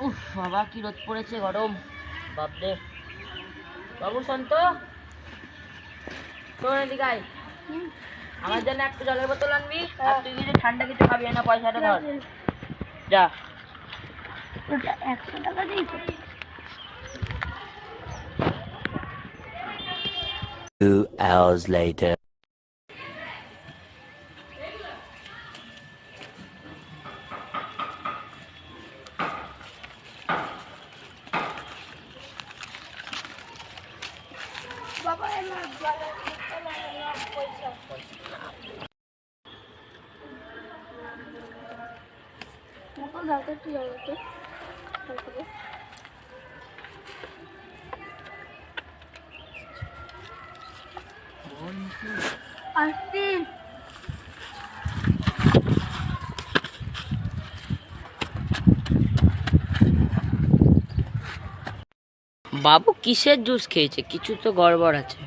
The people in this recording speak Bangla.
উফ বাবা কি রোদ পড়েছে গরম। বাপরে। বাবু শান্ত? শোন এদিকে আয়। আমার জন্য একটা জলের বোতল আনবি আর তুই কিছু ঠান্ডা কিছু খাবি না পয়সাটা ধর। যা। ওটা একশো টাকা দিয়েছে Two hours later. বাবা এলাম জলের বোতল এলাম পয়সা মোটর দাও তুই আমাকে তারপরে আসছি বাবু কিসের জুস খেয়েছে? কিছু তো গড়বড় আছে।